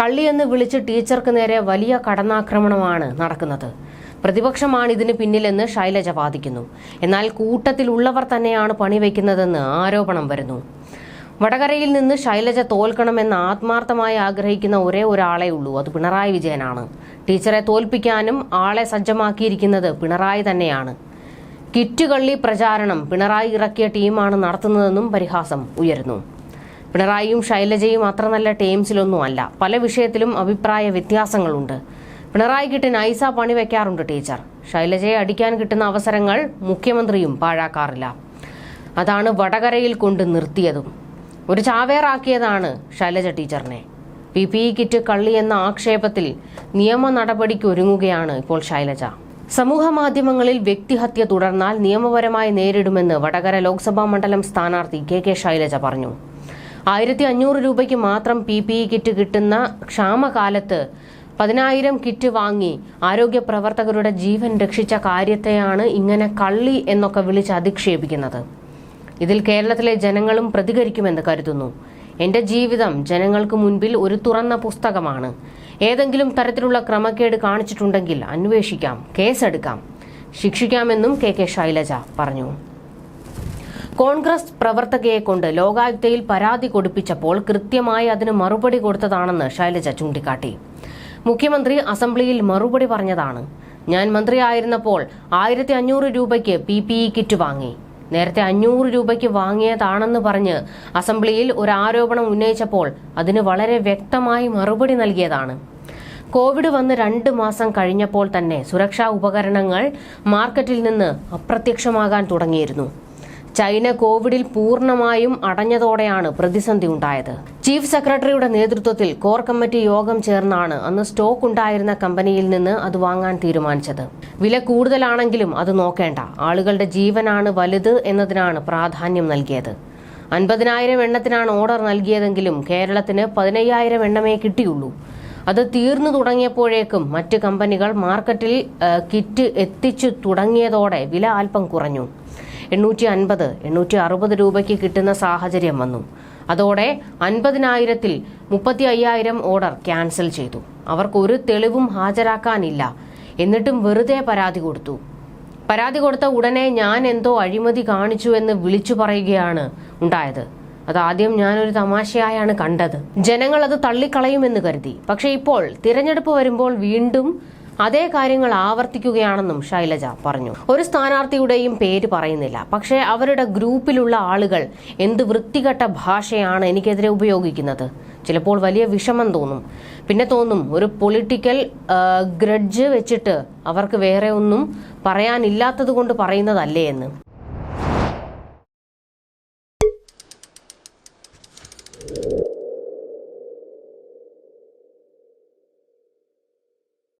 കള്ളിയെന്ന് വിളിച്ച് ടീച്ചർക്ക് നേരെ വലിയ കടന്നാക്രമണമാണ് നടക്കുന്നത്. പ്രതിപക്ഷമാണ് ഇതിന് പിന്നിലെന്ന് ശൈലജ വാദിക്കുന്നു. എന്നാൽ കൂട്ടത്തിൽ ഉള്ളവർ തന്നെയാണ് പണിവെക്കുന്നതെന്ന് ആരോപണം വരുന്നു. വടകരയിൽ നിന്ന് ശൈലജ തോൽക്കണമെന്ന് ആത്മാർത്ഥമായി ആഗ്രഹിക്കുന്ന ഒരേ ഒരാളെ ഉള്ളൂ. അത് പിണറായി വിജയനാണ്. ടീച്ചറെ തോൽപ്പിക്കാനും ആളെ സജ്ജമാക്കിയിരിക്കുന്നത് പിണറായി തന്നെയാണ്. കിറ്റുകള്ളി പ്രചാരണം പിണറായി ഇറക്കിയ ടീമാണ് നടത്തുന്നതെന്നും പരിഹാസം ഉയരുന്നു. പിണറായിയും ശൈലജയും അത്ര നല്ല ടീംസിലൊന്നും അല്ല പല വിഷയത്തിലും അഭിപ്രായ വ്യത്യാസങ്ങളുണ്ട്. പിണറായി കിട്ടി നൈസ പണി വെക്കാറുണ്ട് ടീച്ചർ. ശൈലജയെ അടിക്കാൻ കിട്ടുന്ന അവസരങ്ങൾ മുഖ്യമന്ത്രിയും പാഴാക്കാറില്ല. അതാണ് വടകരയിൽ കൊണ്ട് നിർത്തിയതും. ഒരു ചാവേറാക്കിയതാണ് ശൈലജ ടീച്ചറിനെ. പി പി ഇ കിറ്റ് കള്ളി എന്ന ആക്ഷേപത്തിൽ നിയമ നടപടിക്ക് ഒരുങ്ങുകയാണ് ഇപ്പോൾ ശൈലജ. സമൂഹ മാധ്യമങ്ങളിൽ വ്യക്തിഹത്യ തുടർന്നാൽ നിയമപരമായി നേരിടുമെന്ന് വടകര ലോക്സഭാ മണ്ഡലം സ്ഥാനാർത്ഥി കെ കെ ശൈലജ പറഞ്ഞു. ആയിരത്തി അഞ്ഞൂറ് രൂപയ്ക്ക് മാത്രം പി പി ഇ കിറ്റ് കിട്ടുന്ന ക്ഷാമകാലത്ത് പതിനായിരം കിറ്റ് വാങ്ങി ആരോഗ്യ പ്രവർത്തകരുടെ ജീവൻ രക്ഷിച്ച കാര്യത്തെയാണ് ഇങ്ങനെ കള്ളി എന്നൊക്കെ വിളിച്ച് അധിക്ഷേപിക്കുന്നത്. ഇതിൽ കേരളത്തിലെ ജനങ്ങളും പ്രതികരിക്കുമെന്ന് കരുതുന്നു. എന്റെ ജീവിതം ജനങ്ങൾക്ക് മുൻപിൽ ഒരു തുറന്ന പുസ്തകമാണ്. ഏതെങ്കിലും തരത്തിലുള്ള ക്രമക്കേട് കാണിച്ചിട്ടുണ്ടെങ്കിൽ അന്വേഷിക്കാം കേസെടുക്കാം. ശിക്ഷിക്കാമെന്നും കെ കെ ശൈലജ പറഞ്ഞു. കോൺഗ്രസ് പ്രവർത്തകയെ കൊണ്ട് ലോകായുക്തയിൽ പരാതി കൊടുപ്പിച്ചപ്പോൾ കൃത്യമായി അതിന് മറുപടി കൊടുത്തതാണെന്ന് ശൈലജ ചൂണ്ടിക്കാട്ടി. മുഖ്യമന്ത്രി അസംബ്ലിയിൽ മറുപടി പറഞ്ഞതാണ്. ഞാൻ മന്ത്രിയായിരുന്നപ്പോൾ ആയിരത്തി അഞ്ഞൂറ് രൂപയ്ക്ക് പി പി ഇ കിറ്റ് വാങ്ങി. നേരത്തെ അഞ്ഞൂറ് രൂപയ്ക്ക് വാങ്ങിയതാണെന്ന് പറഞ്ഞ് അസംബ്ലിയിൽ ഒരു ആരോപണം ഉന്നയിച്ചപ്പോൾ അതിന് വളരെ വ്യക്തമായി മറുപടി നൽകിയതാണ്. കോവിഡ് വന്ന് രണ്ട് മാസം കഴിഞ്ഞപ്പോൾ തന്നെ സുരക്ഷാ ഉപകരണങ്ങൾ മാർക്കറ്റിൽ നിന്ന് അപ്രത്യക്ഷമാകാൻ തുടങ്ങിയിരുന്നു. ചൈന കോവിഡിൽ പൂർണമായും അടഞ്ഞതോടെയാണ് പ്രതിസന്ധി ഉണ്ടായത്. ചീഫ് സെക്രട്ടറിയുടെ നേതൃത്വത്തിൽ കോർ കമ്മിറ്റി യോഗം ചേർന്നാണ് അന്ന് സ്റ്റോക്ക് ഉണ്ടായിരുന്ന കമ്പനിയിൽ നിന്ന് അത് വാങ്ങാൻ തീരുമാനിച്ചത്. വില കൂടുതലാണെങ്കിലും അത് നോക്കേണ്ട. ആളുകളുടെ ജീവനാണ് വലുത് എന്നതിനാണ് പ്രാധാന്യം നൽകിയത്. അൻപതിനായിരം എണ്ണത്തിനാണ് ഓർഡർ നൽകിയതെങ്കിലും കേരളത്തിന് പതിനയ്യായിരം എണ്ണമേ കിട്ടിയുള്ളൂ. അത് തീർന്നു തുടങ്ങിയപ്പോഴേക്കും മറ്റ് കമ്പനികൾ മാർക്കറ്റിൽ കിറ്റ് എത്തിച്ചു തുടങ്ങിയതോടെ വില അല്പം കുറഞ്ഞു. എണ്ണൂറ്റി അൻപത് എണ്ണൂറ്റി അറുപത് രൂപയ്ക്ക് കിട്ടുന്ന സാഹചര്യം വന്നു. അതോടെ അൻപതിനായിരത്തിൽ മുപ്പത്തി അയ്യായിരം ഓർഡർ ക്യാൻസൽ ചെയ്തു. അവർക്ക് ഒരു തെളിവും ഹാജരാക്കാനില്ല. എന്നിട്ടും വെറുതെ പരാതി കൊടുത്തു. പരാതി കൊടുത്ത ഉടനെ ഞാൻ എന്തോ അഴിമതി കാണിച്ചു എന്ന് വിളിച്ചു പറയുകയാണ് ഉണ്ടായത്. അതാദ്യം ഞാനൊരു തമാശയായാണ് കണ്ടത്. ജനങ്ങൾ അത് തള്ളിക്കളയുമെന്ന് കരുതി. പക്ഷേ ഇപ്പോൾ തിരഞ്ഞെടുപ്പ് വരുമ്പോൾ വീണ്ടും അതേ കാര്യങ്ങൾ ആവർത്തിക്കുകയാണെന്നും ശൈലജ പറഞ്ഞു. ഒരു സ്ഥാനാർത്ഥിയുടെയും പേര് പറയുന്നില്ല. പക്ഷേ അവരുടെ ഗ്രൂപ്പിലുള്ള ആളുകൾ എന്ത് വൃത്തികെട്ട ഭാഷയാണ് എനിക്കെതിരെ ഉപയോഗിക്കുന്നത്? ചിലപ്പോൾ വലിയ വിഷമം തോന്നും. പിന്നെ തോന്നും ഒരു പൊളിറ്റിക്കൽ ഗ്രഡ്ജ് വെച്ചിട്ട് അവർക്ക് വേറെ ഒന്നും പറയാനില്ലാത്തത് കൊണ്ട് പറയുന്നതല്ലേ എന്ന്. you